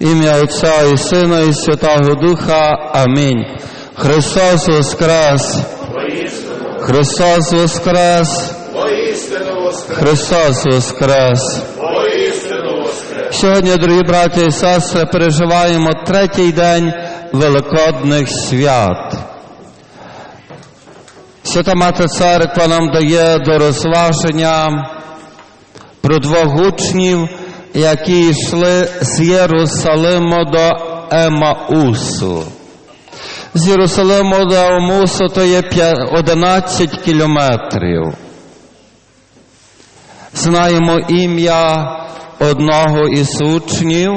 Ім'я Отця і Сина і Святого Духа. Амінь. Христос Воскрес! Христос Воскрес! Христос Воскрес! Сьогодні, дорогі браті і сестри, переживаємо третій день Великодних свят. Свята Мати Церква нам дає до розваження про двох учнів, які йшли з Єрусалиму до Емаусу. З Єрусалиму до Емаусу то є 11 кілометрів. Знаємо ім'я одного із учнів,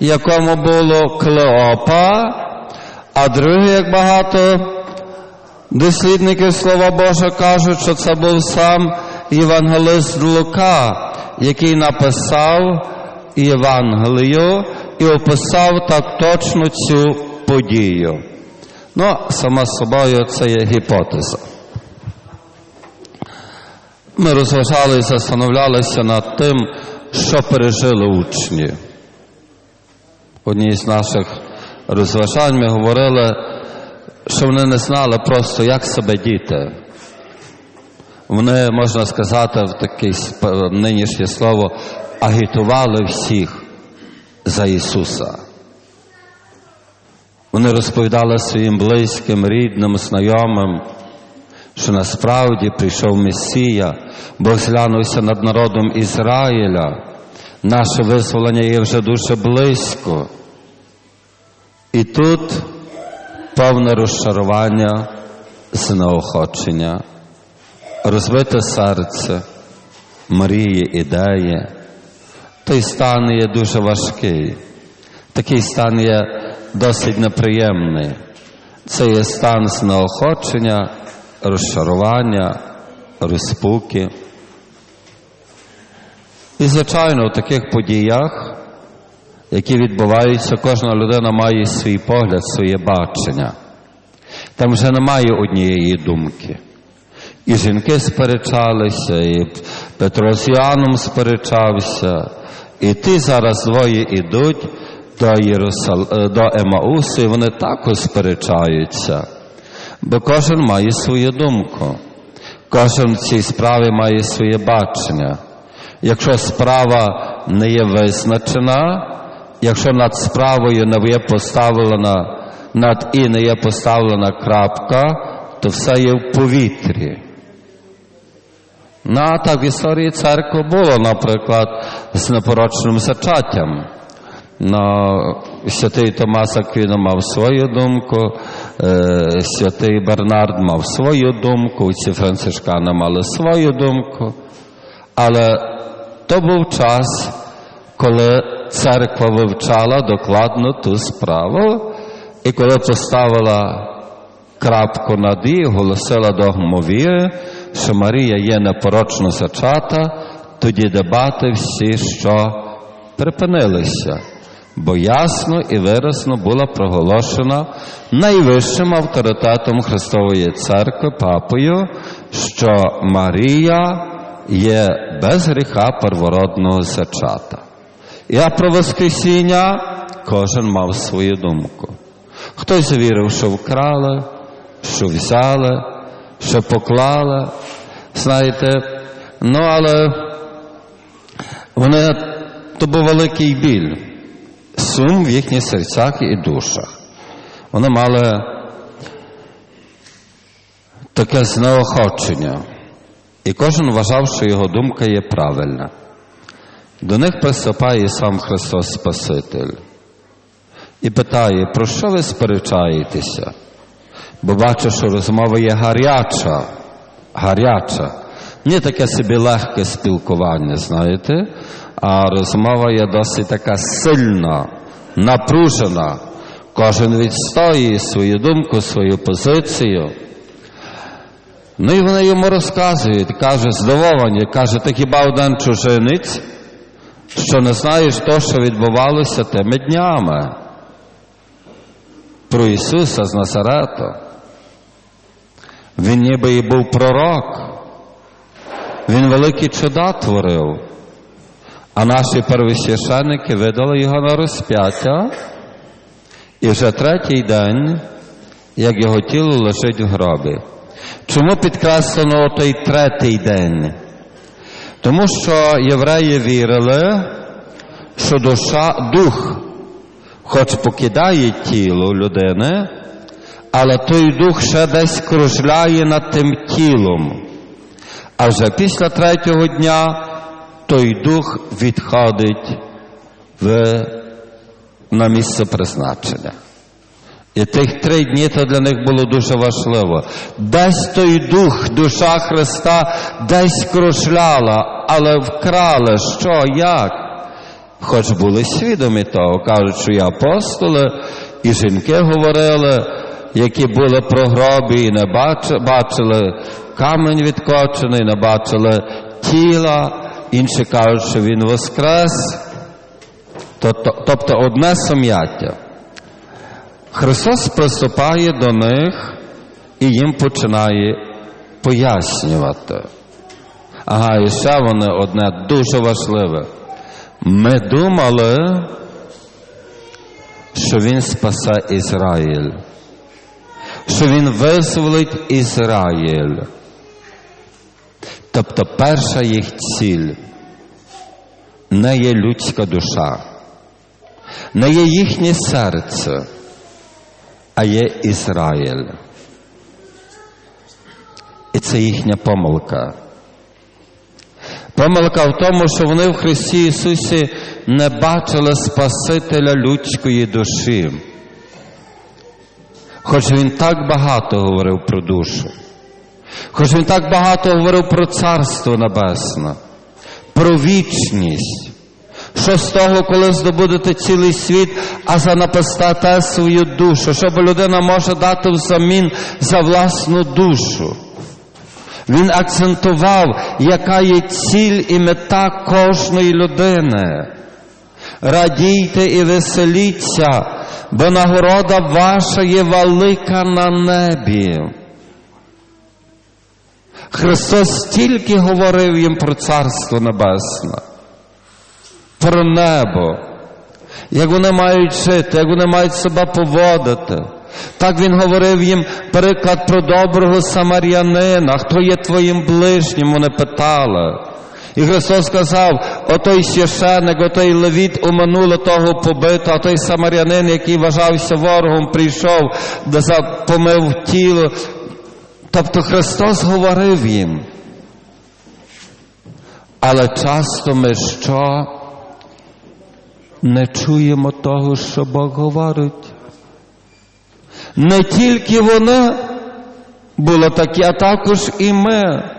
якому було Клеопа, а другий, як багато дослідників Слова Боже кажуть, що це був сам Євангелист Лука, який написав Євангелію і описав так точно цю подію. Ну, сама собою це є гіпотеза. Ми розважали і застановлялися над тим, що пережили учні. В одній з наших розважань ми говорили, що вони не знали просто, як себе діти. Вони, можна сказати, в таке нинішнє слово, агітували всіх за Ісуса. Вони розповідали своїм близьким, рідним, знайомим, що насправді прийшов Месія, Бог зглянувся над народом Ізраїля. Наше визволення є вже дуже близько. І тут повне розчарування, знеохочення, розбите серце, мрії, ідеї. Той стан є дуже важкий. Такий стан є досить неприємний. Це є стан знеохочення, розчарування, розпуки. І, звичайно, в таких подіях, які відбуваються, кожна людина має свій погляд, своє бачення. Там вже немає однієї думки. І жінки сперечалися, і Петро з Іоанном сперечався, і ті зараз двоє йдуть до, Єрусал... до Емаусу, і вони також сперечаються. Бо кожен має свою думку, кожен в цій справі має своє бачення. Якщо справа не є визначена, якщо над справою не є поставлена, над і не є поставлена крапка, то все є в повітрі. Ну, а так в історії церкви було, наприклад, з непорочним зачаттям. Но святий Томас Аквіно мав свою думку, святий Бернард мав свою думку, ці францишкани мали свою думку. Але то був час, коли церква вивчала докладно ту справу, і коли поставила крапку над «і», оголосила догму що Марія є непорочно зачата, тоді дебати всі, що припинилися бо ясно і виразно була проголошена найвищим авторитетом Христової Церкви Папою, що Марія є без гріха первородного зачата. Я про Воскресіння кожен мав свою думку. Хтось вірив, що вкрали, що взяли, що поклали. Знаєте, ну але вони то був великий біль сум в їхніх серцях і душах. Вони мали таке знеохочення, і кожен вважав, що його думка є правильна. До них приступає сам Христос Спаситель і питає, про що ви сперечаєтеся? Бо бачу, що розмова є гаряча, гаряча. Не таке собі легке спілкування, знаєте, а розмова є досить така сильна, напружена. Кожен відстоює свою думку, свою позицію. Ну і вони йому розказують, каже, здивовані, каже, ти хіба один чужинець, що не знаєш то, що відбувалося тими днями. Про Ісуса з Назарету. Він ніби і був пророк. Він великі чуда творив. А наші первосвященники видали його на розп'яття, і вже третій день, як його тіло лежить в гробі. Чому підкреслено той третій день? Тому що євреї вірили, що душа, дух, хоч покидає тіло людини, але той дух ще десь кружляє над тим тілом. А вже після третього дня той дух відходить в, на місце призначення. І тих три дні то для них було дуже важливо. Десь той дух, душа Христа, десь крушляла, але вкрали що, як? Хоч були свідомі того, кажуть, що і апостоли, і жінки говорили, які були про гробі, і не бачили, бачили камінь відкочений, не бачили тіла, інші кажуть, що він воскрес. Тобто одне сум'яття. Христос приступає до них і їм починає пояснювати. Ага, і ще вони одне дуже важливе. Ми думали, що Він спасе Ізраїль, що Він визволить Ізраїль. Тобто перша їх ціль не є людська душа, не є їхнє серце а є Ізраїль. І це їхня помилка. Помилка в тому, що вони в Христі Ісусі не бачили Спасителя людської душі. Хоч Він так багато говорив про душу, хоч Він так багато говорив про Царство Небесне, про вічність. Що з того, коли здобудете цілий світ, а занапастате свою душу, що людина може дати взамін за власну душу. Він акцентував, яка є ціль і мета кожної людини. Радійте і веселіться, бо нагорода ваша є велика на небі. Христос стільки говорив їм про Царство Небесне про небо, як вони мають жити, як вони мають себе поводити. Так він говорив їм приклад про доброго самарянина, хто є твоїм ближнім, вони питали. І Христос сказав, отой священик, отой левіт уминуло того побита, а той самарянин, який вважався ворогом, прийшов, помив тіло. Тобто Христос говорив їм. Але часто ми що? не чуємо того, що Бог говорить. Не тільки вони були такі, а також і ми.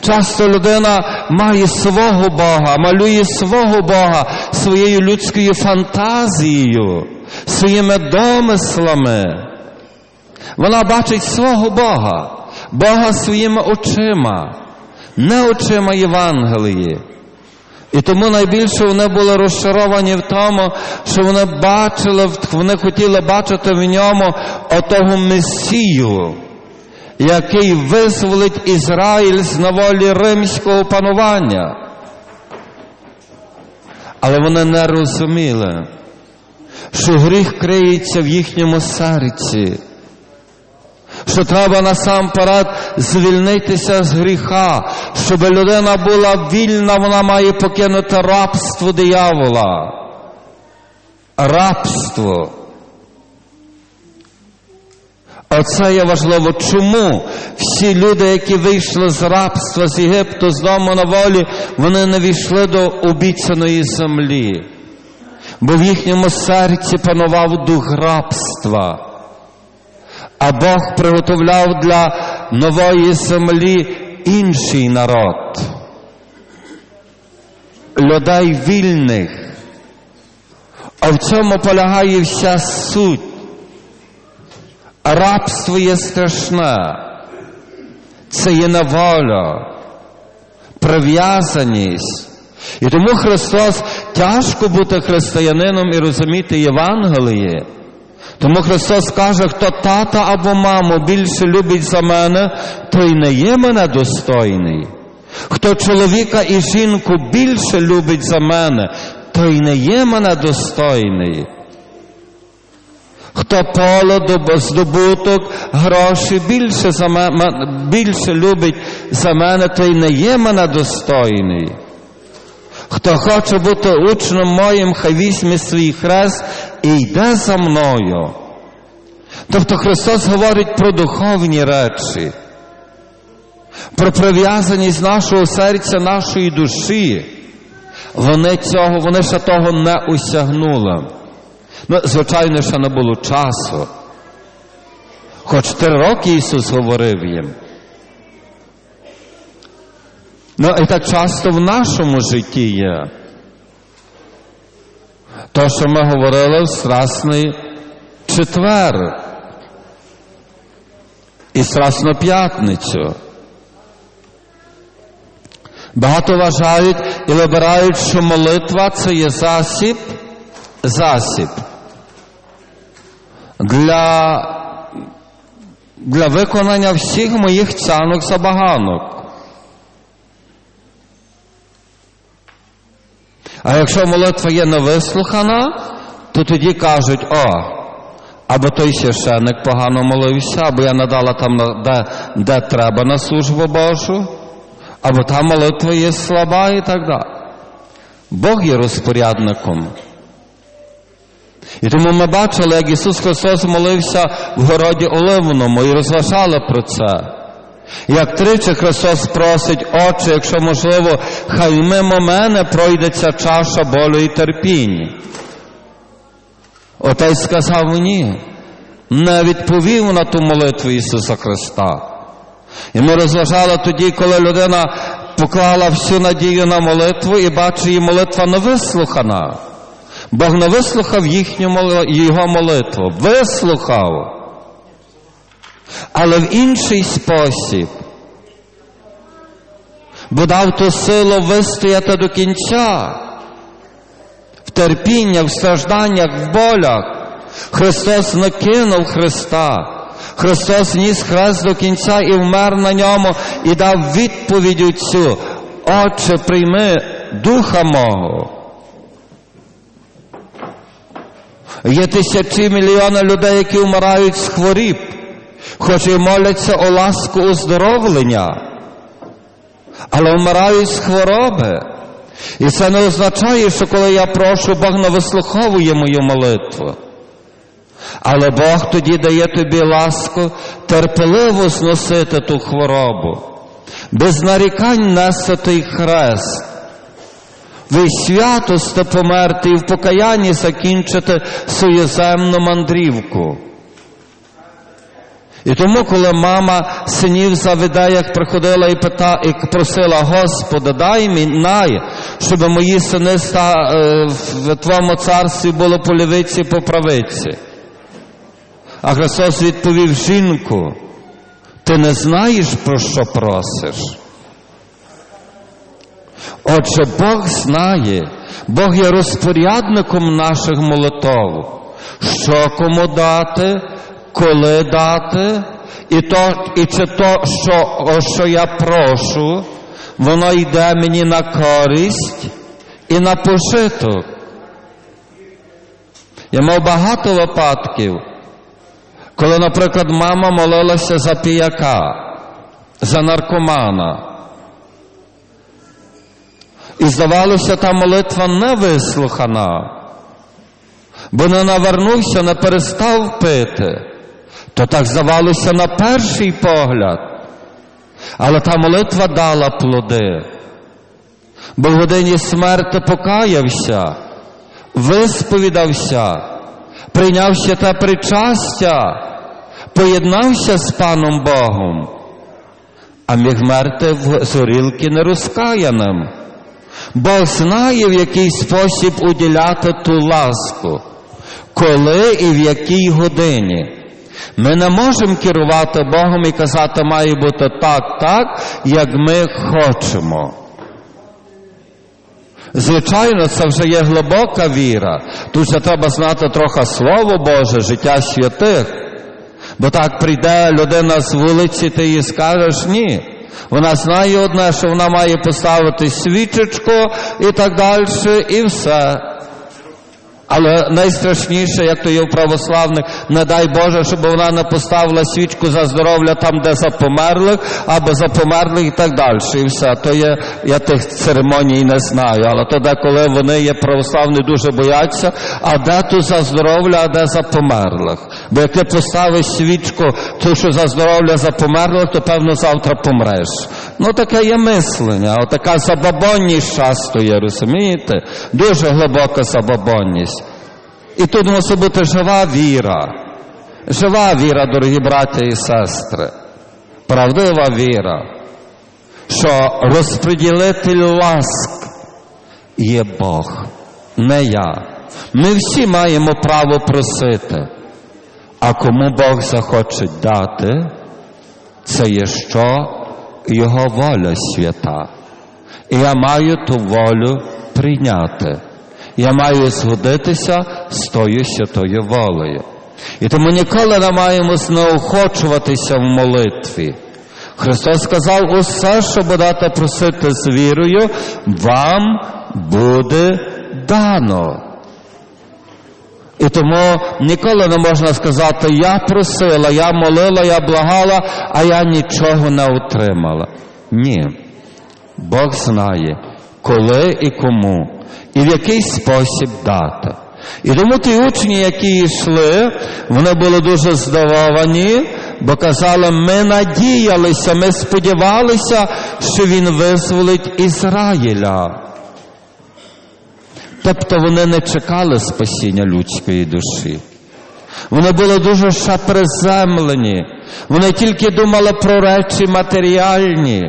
Часто людина має свого Бога, малює свого Бога своєю людською фантазією, своїми домислами. Вона бачить свого Бога, Бога своїми очима, не очима Євангелії. І тому найбільше вони були розчаровані в тому, що вони бачили, вони хотіли бачити в ньому отого Месію, який визволить Ізраїль з наволі римського панування. Але вони не розуміли, що гріх криється в їхньому серці що треба насамперед звільнитися з гріха, щоб людина була вільна, вона має покинути рабство диявола. Рабство. Оце є важливо. Чому всі люди, які вийшли з рабства з Єгипту, з дому на волі, вони не війшли до обіцяної землі, бо в їхньому серці панував дух рабства а Бог приготовляв для нової землі інший народ, людей вільних. А в цьому полягає вся суть. Рабство є страшне, це є неволя, прив'язаність. І тому Христос тяжко бути християнином і розуміти Євангеліє. Тому Христос каже, хто тата або маму більше любить за мене, той не є мене достойний. Хто чоловіка і жінку більше любить за мене, той не є мене достойний. Хто поле, доб- здобуток, гроші більше, за мене, більше любить за мене, той не є мене достойний. Хто хоче бути учнем моїм, хай візьме свій хрест і йде за мною. Тобто Христос говорить про духовні речі, про прив'язаність нашого серця, нашої душі. Вони цього, вони ще того не осягнули. Ну, звичайно, ще не було часу. Хоч три роки Ісус говорив їм. Ну і так часто в нашому житті є. То, що ми говорили в Страсний четвер і Страсну п'ятницю. Багато вважають і вибирають, що молитва це є засіб, засіб для, для виконання всіх моїх цянок забаганок. А якщо молитва є невислухана, то тоді кажуть, о, або той священник погано молився, або я надала там, де, де треба на службу Божу, або та молитва є слаба і так далі. Бог є розпорядником. І тому ми бачили, як Ісус Христос молився в городі Оливному і розважали про це. Як тричі Христос просить, Отче, якщо можливо, хай мимо мене пройде ця чаша болю і терпіння. Отець сказав ні, не відповів на ту молитву Ісуса Христа. І ми розважали тоді, коли людина поклала всю надію на молитву і бачить, її молитва не вислухана. Бог не вислухав їхню його молитву, вислухав, але в інший спосіб. Бо дав ту силу вистояти до кінця, в терпіння, в стражданнях, в болях. Христос не кинув Христа. Христос ніс хрест до кінця і вмер на ньому і дав відповідь цю. Отче, прийми духа мого. Є тисячі мільйони людей, які вмирають з хворіб, хоч і моляться о ласку оздоровлення, але вмирають з хвороби. І це не означає, що коли я прошу, Бог не вислуховує мою молитву. Але Бог тоді дає тобі ласку терпеливо зносити ту хворобу, без нарікань нести той хрест, ви святости померти і в покаянні закінчити свою земну мандрівку. І тому, коли мама синів Завидеях приходила і пита, і просила, Господи, дай мені, щоб мої сини е, в Твоєму царстві були по лівиці, по правиці. А Христос відповів жінку, ти не знаєш, про що просиш. Отже, Бог знає, Бог є розпорядником наших молитов, що кому дати, коли дати, і, то, і чи то, що, що я прошу, воно йде мені на користь і на пошиток. Я мав багато випадків, коли, наприклад, мама молилася за піяка, за наркомана. І здавалося, та молитва не вислухана, бо не навернувся, не перестав пити. То так здавалося на перший погляд. Але та молитва дала плоди. Бо в годині смерти покаявся, висповідався, прийняв ще те причастя, поєднався з паном Богом, а міг мерти в зорілки нерозкаяним. Бог знає, в який спосіб уділяти ту ласку, коли і в якій годині. Ми не можемо керувати Богом і казати, має бути так, так, як ми хочемо. Звичайно, це вже є глибока віра. Тут ще треба знати трохи Слово Боже, життя святих. Бо так прийде людина з вулиці, ти їй скажеш ні. Вона знає одне, що вона має поставити свічечку і так далі, і все. Але найстрашніше, як то є в православних, не дай Боже, щоб вона не поставила свічку за здоров'я там, де за померлих, або за померлих і так далі. І все. То є, я тих церемоній не знаю. Але то деколи вони є православні, дуже бояться, а де то за здоров'я, а де за померлих. Бо як ти поставиш свічку, то що за здоров'я за померлих, то певно завтра помреш. Ну таке є мислення, отака забабонність часто є, розумієте? Дуже глибока забабонність. І тут мусить бути жива віра. Жива віра, дорогі браття і сестри. Правдива віра, що розподілитель ласк є Бог, не я. Ми всі маємо право просити. А кому Бог захоче дати, це є що Його воля свята. І я маю ту волю прийняти. Я маю згодитися з тою святою волею. І тому ніколи не маємо знеохочуватися в молитві. Христос сказав, усе, що будете просити з вірою, вам буде дано. І тому ніколи не можна сказати, я просила, я молила, я благала, а я нічого не отримала. Ні. Бог знає, коли і кому, і в який спосіб дати. І тому ті учні, які йшли, вони були дуже здивовані, бо казали, ми надіялися, ми сподівалися, що Він визволить Ізраїля. Тобто вони не чекали спасіння людської душі. Вони були дуже ще приземлені. Вони тільки думали про речі матеріальні,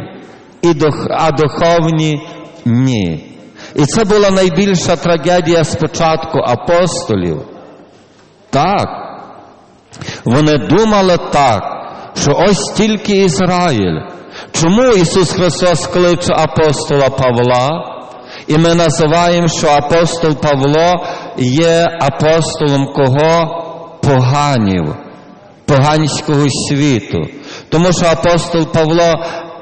а духовні ні. І це була найбільша трагедія спочатку апостолів. Так. Вони думали так, що ось тільки Ізраїль. Чому Ісус Христос кличе апостола Павла? І ми називаємо, що апостол Павло є апостолом кого? Поганів, поганського світу. Тому що апостол Павло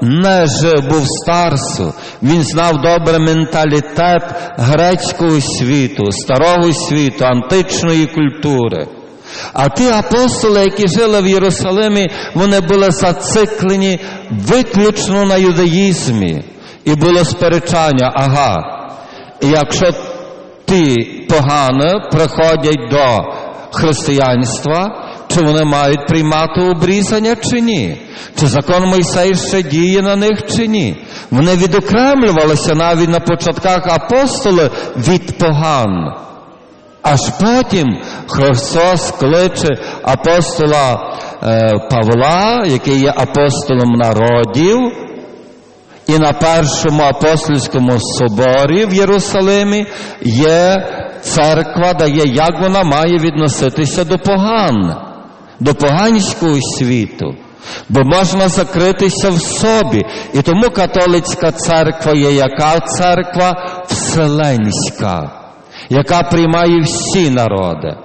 не жив, був старцем, він знав добре менталітет грецького світу, старого світу, античної культури. А ті апостоли, які жили в Єрусалимі, вони були зациклені виключно на юдаїзмі. І було сперечання, ага, якщо ті погано приходять до християнства, чи вони мають приймати обрізання чи ні? Чи закон Мойсей ще діє на них чи ні? Вони відокремлювалися навіть на початках апостоли від поган. Аж потім Христос кличе апостола е, Павла, який є апостолом народів, і на першому апостольському соборі в Єрусалимі є церква, дає, як вона має відноситися до поган, до поганського світу. Бо можна закритися в собі. І тому католицька церква є яка церква вселенська, яка приймає всі народи.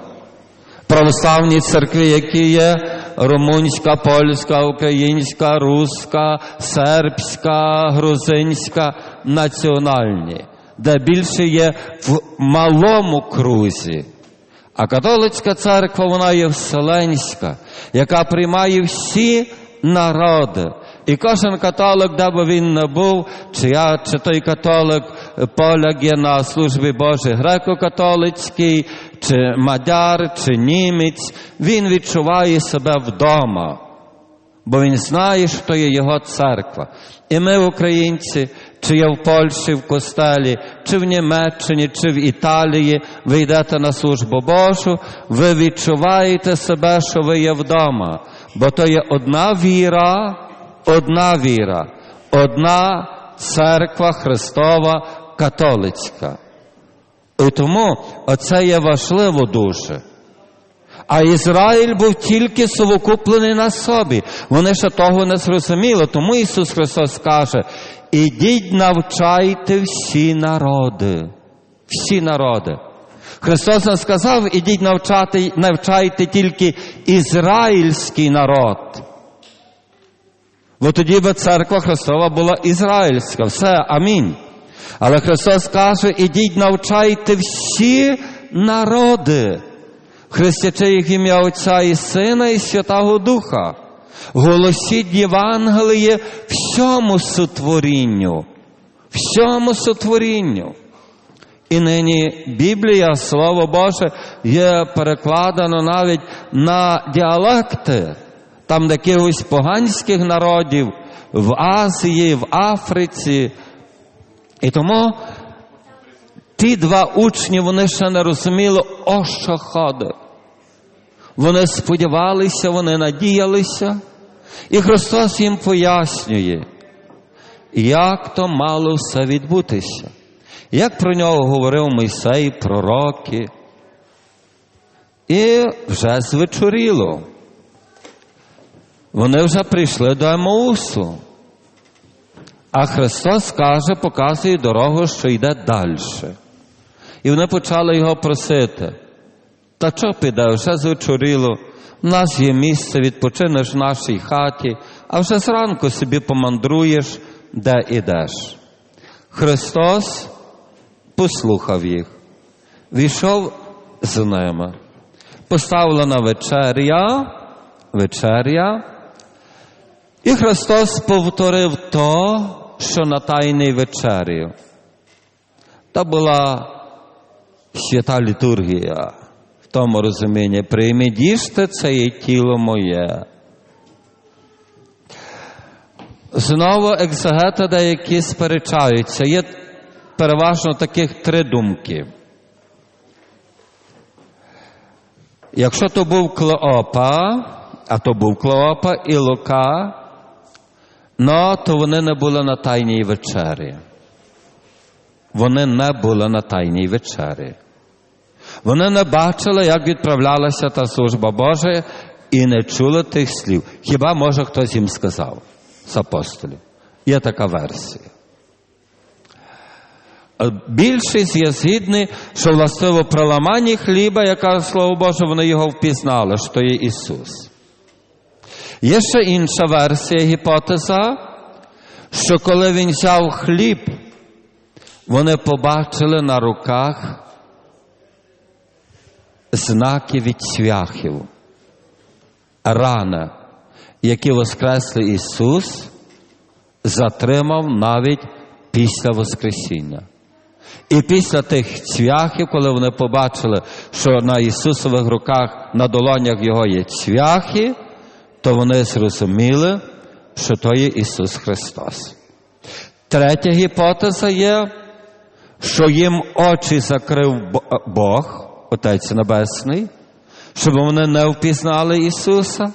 Православні церкви, які є румунська, польська, українська, руська, сербська, грузинська, національні, де більше є в малому крузі. А католицька церква, вона є вселенська, яка приймає всі народи. І кожен католик, де би він не був, чи я, чи той католик, поляк є на службі Божій греко-католицький, чи мадяр, чи німець, він відчуває себе вдома, бо він знає, що є його церква. І ми, українці, чи є в Польщі, в костелі, чи в Німеччині, чи в Італії, ви йдете на службу Божу, ви відчуваєте себе, що ви є вдома. Бо то є одна віра, одна віра, одна церква Христова католицька. І тому оце є важливо дуже. А Ізраїль був тільки совокуплений на собі. Вони ще того не зрозуміли. Тому Ісус Христос каже: ідіть навчайте всі народи. Всі народи. Христос не сказав, ідіть навчати, навчайте тільки ізраїльський народ. Бо тоді би церква Христова була ізраїльська, все, амінь. Але Христос каже, ідіть, навчайте всі народи, хрестячи ім'я Отця і Сина і Святого Духа. Голосіть Євангеліє всьому сотворінню, всьому сотворінню. І нині Біблія, Слово Боже, є перекладено навіть на діалекти, там якихось поганських народів в Азії, в Африці. І тому ті два учні, вони ще не розуміли, о що ходить. Вони сподівалися, вони надіялися, і Христос їм пояснює, як то мало все відбутися. Як про нього говорив Мойсей, пророки. І вже звечоріло. Вони вже прийшли до Емаусу. А Христос каже, показує дорогу, що йде далі. І вони почали його просити. Та що піде, вже звечоріло, в нас є місце, відпочинеш в нашій хаті, а вже зранку собі помандруєш, де ідеш. Христос послухав їх, війшов з ними. Поставлена вечеря, вечеря, і Христос повторив то, що на тайній вечері. Та була свята літургія в тому розумінні. Прийміть їжте, це є тіло моє. Знову екзегети деякі сперечаються. Є переважно таких три думки. Якщо то був Клеопа, а то був Клеопа і Лука, ну, то вони не були на тайній вечері. Вони не були на тайній вечері. Вони не бачили, як відправлялася та служба Божа, і не чули тих слів. Хіба може хтось їм сказав з апостолів? Є така версія. Більшість є згідні, що властиво при ламанні хліба, яка слово Боже, вони його впізнали, що є Ісус. Є ще інша версія гіпотеза, що коли він взяв хліб, вони побачили на руках знаки від цвяхів, рана, які воскресли Ісус, затримав навіть після Воскресіння. І після тих цвяхів, коли вони побачили, що на Ісусових руках, на долонях Його є цвяхи, то вони зрозуміли, що то є Ісус Христос. Третя гіпотеза є, що їм очі закрив Бог, Отець Небесний, щоб вони не впізнали Ісуса,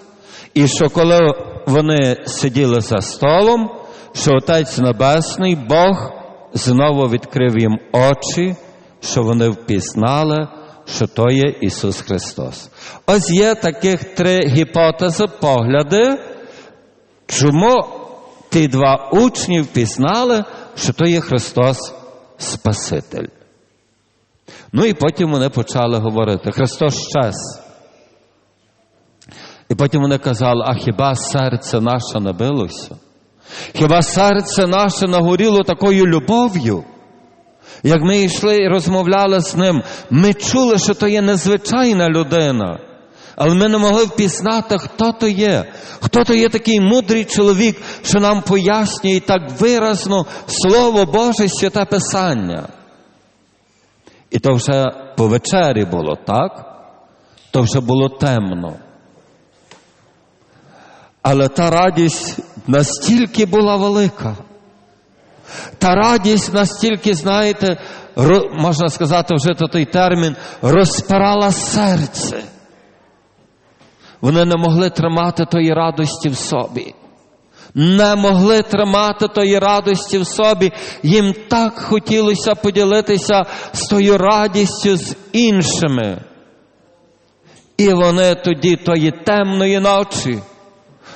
і що коли вони сиділи за столом, що Отець Небесний, Бог знову відкрив їм очі, що вони впізнали, що то є Ісус Христос. Ось є таких три гіпотези, погляди, чому ті два учні впізнали, що то є Христос Спаситель. Ну і потім вони почали говорити, Христос щас. І потім вони казали, а хіба серце наше не билося? Хіба серце наше нагоріло такою любов'ю? Як ми йшли і розмовляли з ним, ми чули, що то є незвичайна людина, але ми не могли впізнати, хто то є, хто то є такий мудрий чоловік, що нам пояснює так виразно Слово Боже, святе Писання. І то вже по вечері було, так? То вже було темно. Але та радість настільки була велика. Та радість настільки, знаєте, можна сказати, вже той термін, розпирала серце. Вони не могли тримати тої радості в собі. Не могли тримати тої радості в собі. Їм так хотілося поділитися з тою радістю з іншими. І вони тоді тої темної ночі.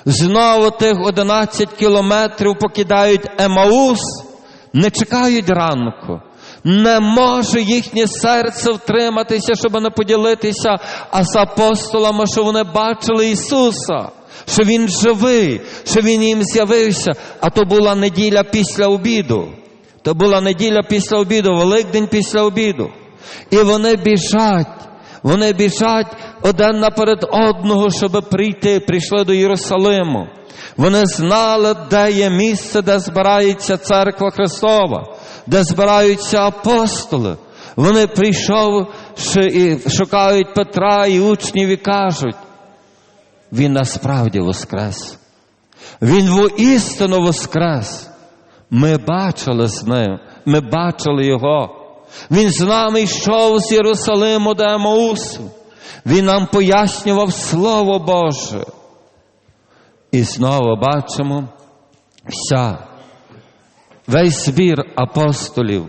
Знову тих 11 кілометрів покидають Емаус, не чекають ранку. Не може їхнє серце втриматися, щоб не поділитися, а з апостолами, що вони бачили Ісуса. що Він живий, що Він їм з'явився, а то була неділя після обіду. То була неділя після обіду, Великдень після обіду. І вони біжать, вони біжать один наперед одного, щоб прийти, прийшли до Єрусалиму. Вони знали, де є місце, де збирається церква Христова, де збираються апостоли. Вони прийшов і шукають Петра і учнів і кажуть, він насправді воскрес. Він воістину воскрес. Ми бачили з ним, ми бачили його. Він з нами йшов з Єрусалиму до Емаусу. Він нам пояснював Слово Боже. І знову бачимо вся, весь збір апостолів.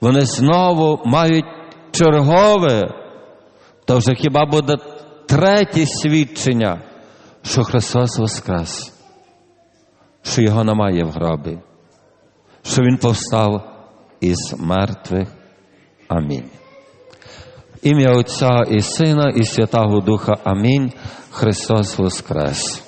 Вони знову мають чергове, то вже хіба буде третє свідчення, що Христос Воскрес, що Його немає в гробі, що Він повстав із мертвих. Амінь. Ім'я Отця і Сина, і Святого Духа. Амінь. Христос Воскрес.